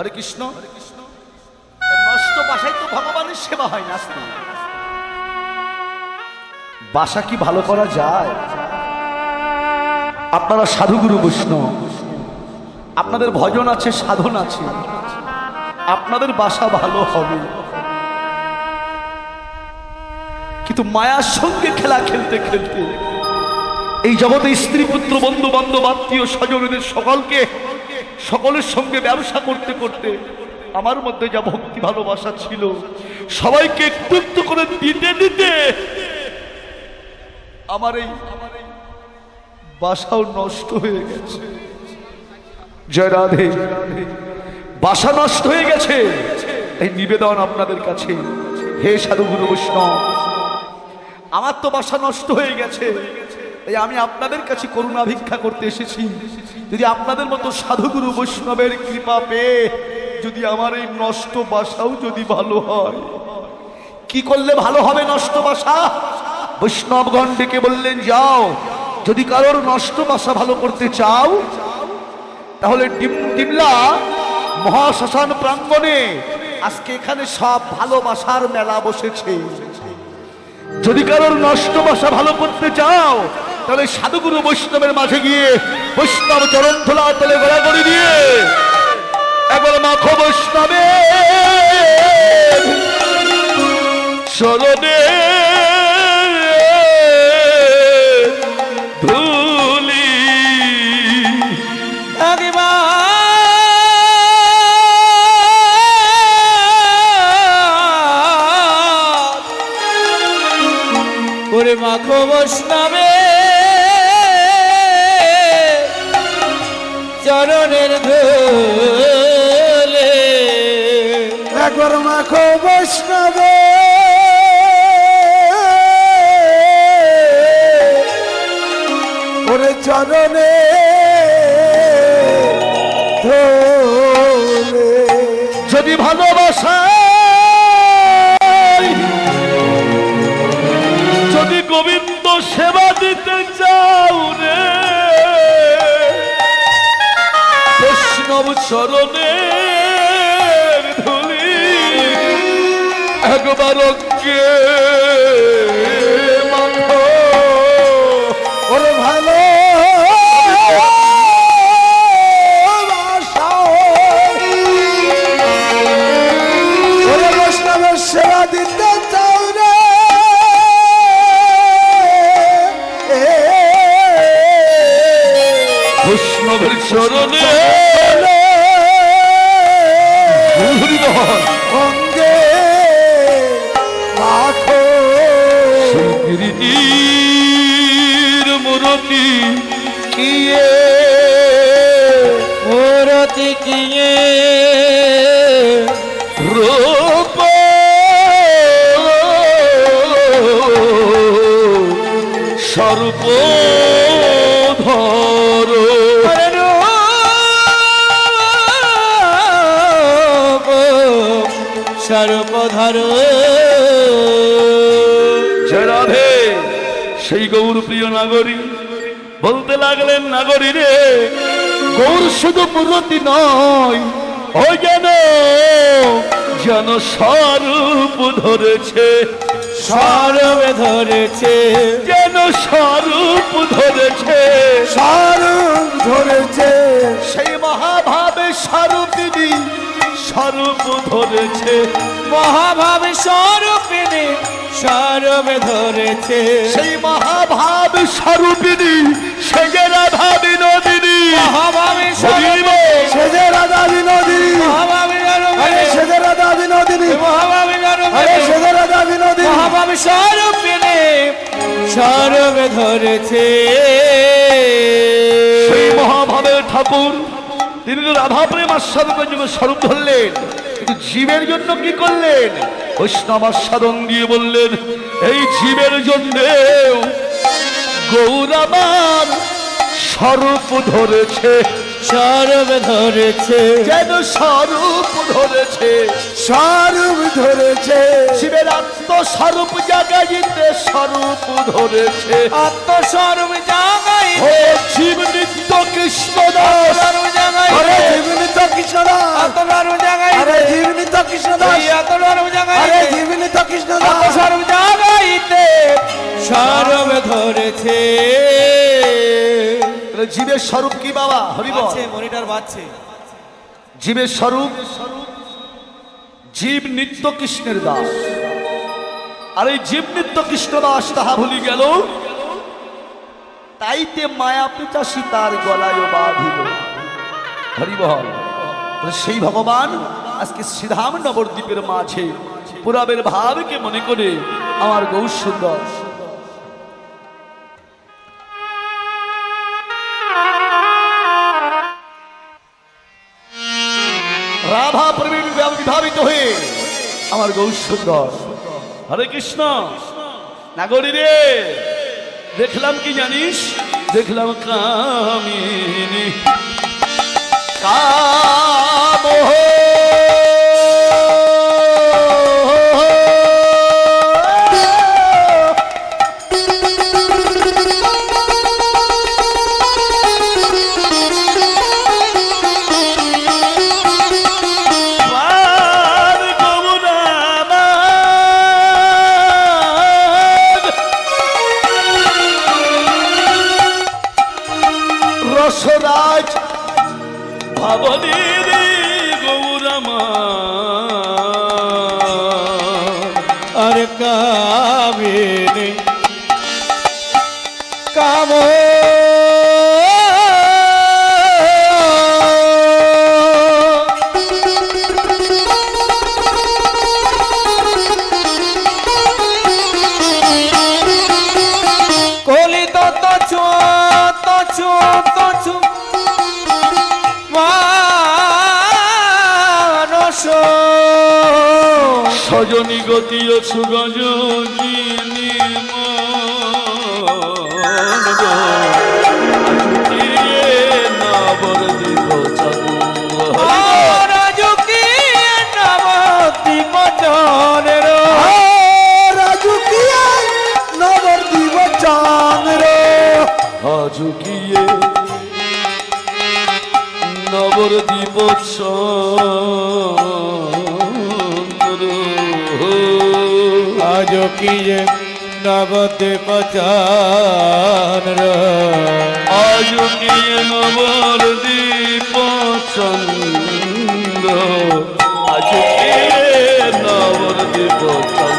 হরে কৃষ্ণ। নষ্ট বাসায় তো ভগবানের সেবা হয় না বাসা কি ভালো করা যায়? আপনারা সাধুগুরু বৈষ্ণব। আপনাদের ভজন আছে, সাধন আছে। আপনাদের বাসা ভালো হবে। কিন্তু মায়ার সঙ্গে খেলা খেলতে খেলতে এই জগতে স্ত্রী পুত্র, বন্ধু, বান্ধব, আত্মীয়, স্বজনদের সকলকে সকলের সঙ্গে ব্যবসা করতে করতে আমার মধ্যে যা ভক্তি ভালোবাসা ছিল, সবাইকে একটু করে দিতে দিতে আমার এই বাসাও নষ্ট হয়ে গেছে। জয় রাধে। বাসা নষ্ট হয়ে গেছে। এই নিবেদন আপনাদের কাছে। হে সাধুগুরু বৈষ্ণব, আমার তো বাসা নষ্ট হয়ে গেছে। এই আমি আপনাদের কাছে করুণা ভিক্ষা করতে এসেছি। যদি আপনাদের মতো সাধুগুরু বৈষ্ণবের কৃপা পেয়ে যদি আমার এই নষ্ট বাসাও যদি ভালো হয়। কি করলে ভালো হবে নষ্ট বাসা? বৈষ্ণবগণ ডেকে বললেন, যাও, যদি কারোর নষ্ট বাসা ভালো করতে চাও, তাহলে ডিম- ডিমলা মহাশ্মশান প্রাঙ্গণে আজকে এখানে সব ভালোবাসার মেলা বসেছে। যদি কারোর নষ্ট বাসা ভালো করতে চাও তাহলে সাধুগুরু বৈষ্ণবের মাঝে গিয়ে বৈষ্ণব চরণ ধোলা তলে গড়াগড়ি দিয়ে একবার মাখো বৈষ্ণবে চরণে মাখো বৈষ্ণবে। ওরে চরণে যদি ভালোবাসা যদি গোবিন্দ সেবা দিতে চাও রে বৈষ্ণব চরণে একবার কে ভালো। সেবা বৈষ্ণবের লাগলেন নাগরী রে। গৌর শুধু মূরতি নয় ও যেন যেন স্বরূপ ধরেছে। সর্বে ধরেছে। যেন স্বরূপ ধরেছে। সারুম ধরেছে। সেই মহাভাবে স্বরূপিনী স্বরূপ ধরেছে। মহাভাবে স্বরূপিণী সর্বে ধরেছে। সেই মহাভাব স্বরূপিনী সেজে রাধা বিনোদিনী। সেজে রাধা বিনোদিনী। সেজে রাধা বিনোদিনী। সেজে রাধা বিনোদিনী। স্বরূপিণী সর্বে ধরেছে। সেই মহাভাবের ঠাকুর তিনি তো রাধা প্রেম আস্বাদকের জন্য স্বরূপ ধরলেন। কিন্তু জীবের জন্য কি করলেন? বৈষ্ণব আস্বাদন দিয়ে বললেন এই জীবের জন্য গৌরামার স্বরূপ ধরেছে। স্বরূপ ধরেছে। যেন স্বরূপ ধরেছে। স্বরূপ ধরেছে। শিবের আত্মস্বরূপ জাগাইতে স্বরূপ ধরেছে। আত্মস্বরূপ জাগাই ও শিব নিত্য কৃষ্ণ দাস। স্বরূপ জাগাই আরে জীবনী তো কৃষ্ণদাস আত্মস্বরূপ জাগাই জাগাইতে ধরেছে। জীবের স্বরূপ কি বাবা? হরিবল বাজছে মনিটর বাজছে। জীবের স্বরূপ জীব নিত্য কৃষ্ণের দাস। আর এই জীব নিত্য কৃষ্ণ দাস তাহা ভুলি গেল। তাইতে মায়া পিতাসী তার গলায় বাঁধিল। হরিবল সেই ভগবান, আজকে শ্রীধাম নবদ্বীপের মাঝে পুরাবের ভাবকে মনে করে আমার গৌ সুন্দর। রাধা প্রবীণ বিধাবিত হয়ে আমার গৌ সুন্দর। হরে কৃষ্ণ। নাগরী রে। দেখলাম কি জানিস? দেখলাম কামিনী। কাম গতি সুগজনী নবর দিব রাজুকি নবতি বচনের রাজু কি নবদ্বীপ চন্দ্র আজুকিয়ে নবর দ্বীপ রাজুকি নবতি বচনের আজুকিয়ে নবর দ্বীপ চন্দ্র আজুকিয়ে নবর দ্বীপ চন্দ্র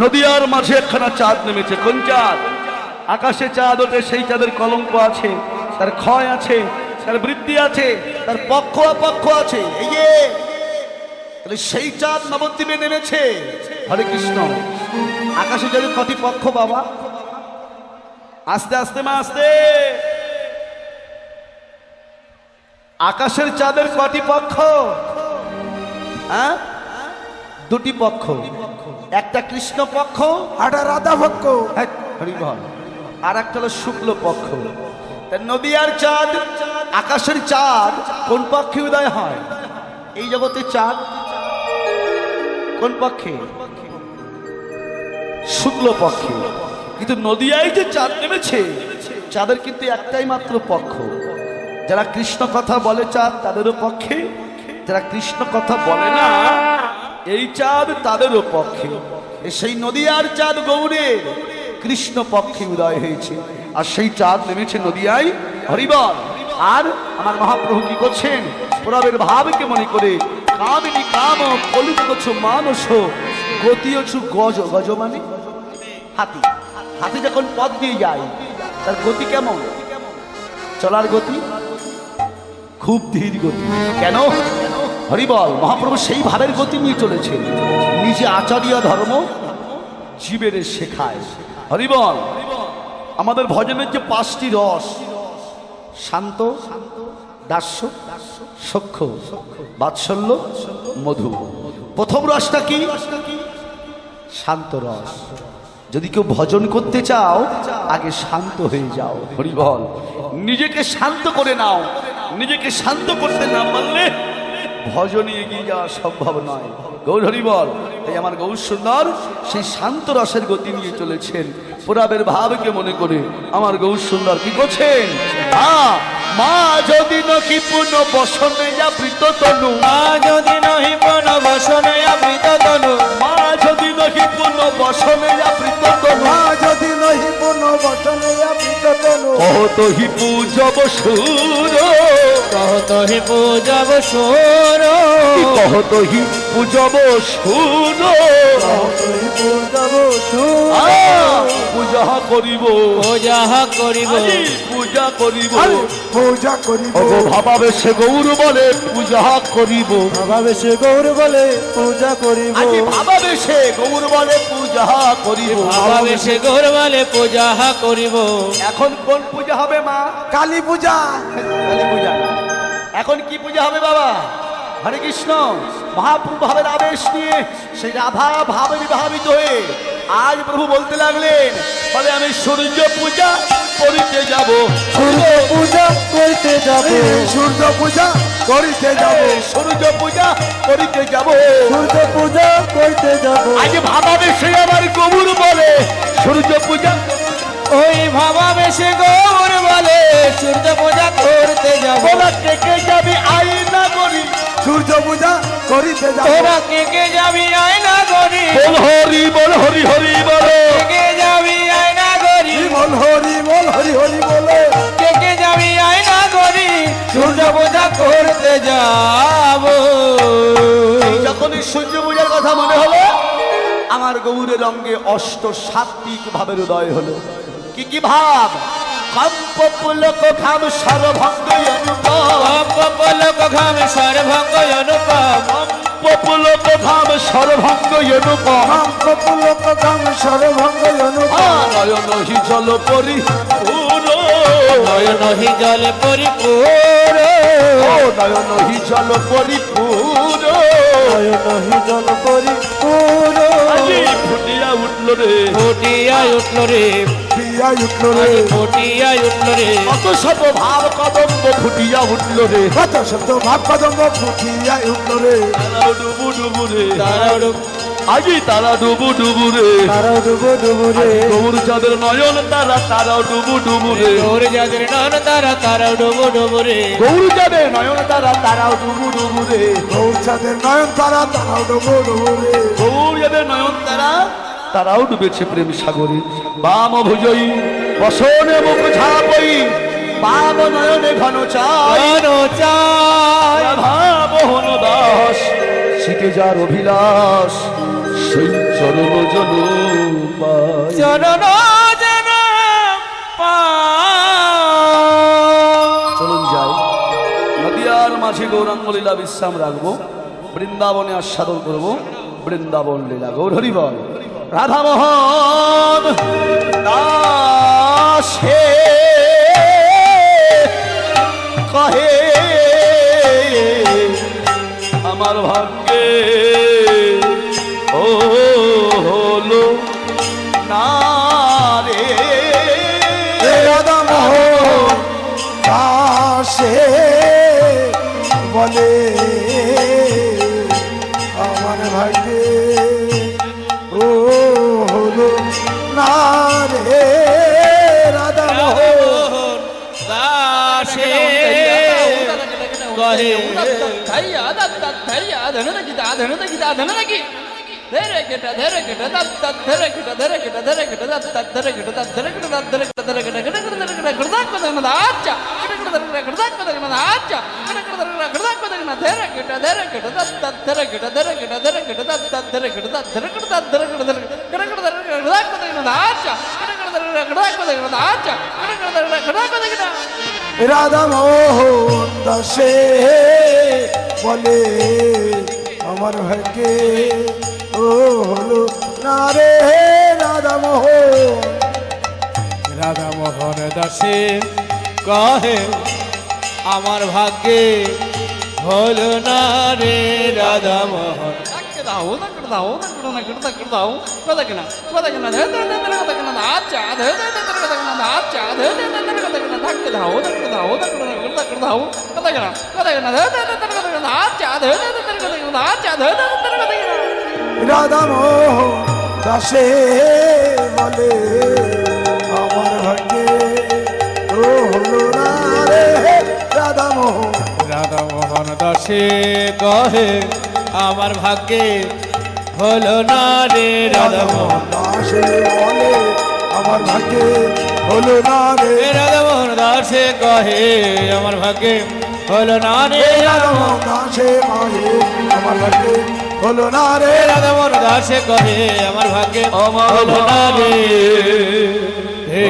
নদিয়ার মাঝে একখানা চাঁদ নেমেছে। কোন চাঁদ? আকাশে চাঁদ ওঠে, সেই চাঁদের কলঙ্ক আছে, তার ক্ষয় আছে, তার বৃদ্ধি আছে, তার পক্ষ অপক্ষ আছে। এই যে সেই চাঁদ নবদ্বীপে নেমেছে। হরে কৃষ্ণ। আকাশে যদি কটি পক্ষ, বাবা। আস্তে আস্তে, মা, আস্তে। আকাশের চাঁদের কটি পক্ষ। হ্যাঁ? দুটি পক্ষ। একটা কৃষ্ণ পক্ষ। রাধা ভক্ত হ্যাঁ, হরিবল আর একটা হলো শুক্ল পক্ষ। তা নদিয়ার চাঁদ আকাশের চাঁদ কোন পক্ষে উদয় হয়? এই জগতে চাঁদ। কোন পক্ষে? শুক্ল পক্ষে। কিন্তু নদিয়ায় যে চাঁদ নেমেছে চাঁদের কিন্তু একটাই মাত্র পক্ষ। যারা কৃষ্ণ কথা বলে চাঁদ তাদেরও পক্ষে। যারা কৃষ্ণ কথা বলে না এই চাঁদ তাদেরও পক্ষে। সেই নদিয়ার চাঁদ গৌরের কৃষ্ণ পক্ষে উদয় হয়েছে। আর সেই চাঁদ নেমেছে নদিয়ায় হরিবল। আর আমার মহাপ্রভু কি করছেন? প্রবের ভাবকে মনে করে কামিনী কাম কলিত করছ মানুষ গতিয়ছু গজ গজ মানে হাতি। হাতি যখন পথ দিয়ে যায়, তার গতি কেমন? চলার গতি? খুব ধীর গতি। কেন? হরিবল, মহাপ্রভু সেই ভাবের গতি নিয়ে চলেছে নিজে আচার্য ধর্ম জীবের শেখায়। হরিবল, আমাদের ভজনের যে পাঁচটি রস, শান্ত, দাস্য, সক্ষ, বাৎসল্য, মধু। প্রথম রসটা কি? শান্ত রস। যদি কেউ ভজন করতে চাও, আগে শান্ত হয়ে যাও। হরিবল, নিজেকে শান্ত করে নাও। নিজেকে শান্ত করতে না পারলে ভজনে এগিয়ে যাওয়া সম্ভব নয়। গৌর বল তাই আমার গৌর সুন্দর সেই শান্ত রসের গতি নিয়ে চলেছেন। পুরাবের ভাবকে মনে করে আমার গৌর সুন্দর কি করছেন? মা যদি নাকি পূর্ণ বসনে প্রীত তনু। মা যদি নহি বন বসনে আবৃত তনু। মা যদি নাকি পূর্ণ বসনে প্রীত তনু। মা যদি নহি পুনঃ বচনে আপৃত তনু। কত হি পূজব সুর। কহত হি পূজব সোর। কহত হি পূজব সুর? পূজা করিব। পূজা করিব। পূজা করিব। পূজা করিব। ওগো ভাবাবেশে গৌর বলে পূজা করিব। ভাবে সে গৌর বলে পূজা করিব। আজি ভাবাবেশে গৌর বলে পূজা করিব। ভাবে সে গৌরবালে পূজা করিব। এখন কোন পূজা হবে মা? কালী পূজা। কালী পূজা। এখন কি পূজা হবে বাবা? হরে কৃষ্ণ। মহাপ্রভু ভাবের আবেশ নিয়ে সেই রাধা ভাবে বিভাবিত হয়ে আজ প্রভু বলতে লাগলেন বলে আমি সূর্য পূজা করিতে যাব। সূর্য পূজা করিতে যাবে। সূর্য পূজা করিতে যাবে। সূর্য পূজা করিতে যাব। সূর্য পূজা করিতে যাবে। আজ ভাবাবেশে আমার কবুর বলে। সূর্য পূজা ওই ভাবা বেশে গৌর বলে সূর্য পূজা করতে যাব। বলা কে কে যাবি আইনা করি? সূর্য পূজা করিতে যাবে। তোরা কে কে যাবি আয়না করি? বল হরি বল হরি হরি বল। কে আয়না বল হরি বল হরি হরি বলে। কে কে যাবি আয়না করি সূর্য পূজা করতে যাব। যখনই সূর্য পূজার কথা মনে হলো আমার গৌরের রঙ্গে অষ্ট সাত্বিক ভাবের উদয় হলো। কি কি ভাব? কম্প পুলক খাম সর্বভঙ্গ অনুপম লোক ঘাম সর্বঙ্গ অনুপম কম্প পুলক খাম সর্বভঙ্গ অনুপম রাম কপুলক কাম সর্বঙ্গ অনুপম নয়ন হি জল পরি নয়ন হি জলে পরিপূর্ণ ও নয়ন হি জল পরিপূর নয়ন হি জল পরিপূর্ণ আজি ফুটিয়া উঠল রে। ফুটিয়া উঠল রে। দিয়া উঠল রে। ফুটিয়া উঠল রে। কত সব ভাব কদম্ব ফুটিয়া উঠল রে। কত শব্দ ভাব কদম্ব ফুটিয়া উঠল রে। তারা ডুবু ডুবু রে। তারা আজি তারা ডুবু ডুবু রে। তারা ডুবু ডুবু রে। গৌর চাঁদের নয়ন তারা তারা ডুবু ডুবু রে। গৌর যাদের নন তারা তারা ডুবু ডুবু রে। গৌর চাঁদের নয়ন তারা তারা ডুবু ডুবু রে। গৌর চাঁদের নয়ন তারা তারাও ডুবু ডুবু রে। গৌর চাঁদের নয়ন তারা তারাও ডুবেছে প্রেম সাগরে। বাম ভুজয়ী বসনে মুখ ঝাপই বাম নয়নে ঘন কেন চাই। দাস শীতে যার অভিলাষ। সেই চরণ জন চরণ চলুন যাই। নদিয়ার মাঝে গৌরাঙ্গ লীলা বিশ্রাম রাখব। বৃন্দাবনে আস্বাদন করব। বৃন্দাবন লীলা গৌর হরিবল রাধামোহন দাসে কহে আমার ভাগ্যে ও হলো না রে হে রাধা দাসে বলে ಧನದ ಕಿಟ ಧನದ ಕಿಟ ಧನದ ಕಿ ಧರೆ ಕೆಟ ಧರೆ ಕೆಟ ದತ್ತ ಧರೆ ಕೆಟ ಧರೆ ಕೆಟ ಧರೆ ಕೆಟ ದತ್ತ ಧರೆ ಕೆಟ ಧರೆ ಕೆಟ ಧರ ಕೆಟ ಧರೆ ಕೆಟ ಗಿಡ ಗಿಡ ಧರೆ ಗಿಡ ಗಿಡದಾಕ್ಪದ ಅನ್ನದ ಆಚ ಗಿಡ ಗಿಡ ಧರೆ ಗಿಡದಾಕ್ಪದ ಅನ್ನದ ಆಚ ಗಿಡ ಗಿಡ ಧರೆ ಗಿಡದಾಕ್ಪದ ಅನ್ನ ಧರೆ ಕೆಟ ಧರೆ ಕೆಟ ದತ್ತ ಧರೆ ಕೆಟ ಧರೆ ಕೆಟ ಧರೆ ಕೆಟ ದತ್ತ ಧರೆ ಕೆಟ ಧರೆ ಕೆಟ ಧರೆ ಕೆಟ ಧರೆ ಗಿಡ ಗಿಡ ಧರೆ ಗಿಡದಾಕ್ಪದ ಅನ್ನದ ಆಚ ಗಿಡ ಗಿಡ ಧರೆ ಗಿಡದಾಕ್ಪದ ಅನ್ನದ ಆಚ ಗಿಡ ಗಿಡ ಧರೆ ಗಿಡದಾಕ್ಪದ ಗಿಡ ರಾಧಾ ಮೋಹೋ ದಶೇ বলে, আমার ভাগ্যে ও হলো না রে রাধা মোহন। রাধা মোহন দাসে কহে, আমার ভাগ্যে হল না রে রাধা মোহন করে দাও করে না করে করে দাও কথা কেনা কথা কেনা ধে ধে ধে কথা কেনা আচ্ছা ধে ধে ধে কথা কেনা আচ্ছা ধে ধে ধে কথা কেনা থাকতে দাও থাকতে দাও করে না করে করে দাও কথা কেনা কথা কেনা ধে ধে ধে আচ্ছা ধে ধে ধে কথা কেনা আচ্ছা ধে ধে ধে কথা কেনা রাধা মোহন দাসে বলে আমার ভাগ্যে ও হলো না রে রাধা মোহন রাধা মোহন দাসে কহে আমার ভাগ্যে হলো না রে রাধা মোহন। দাসে বলে আমার ভাগ্যে হলো না রে। রাধা মোহন দাসে কহে আমার ভাগ্যে হলো না রে রাধা মোহন। দাসে বলে আমার ভাগ্যে হলো না রে। রাধা মোহন দাসে কহে আমার ভাগ্যে হলো না রে। হে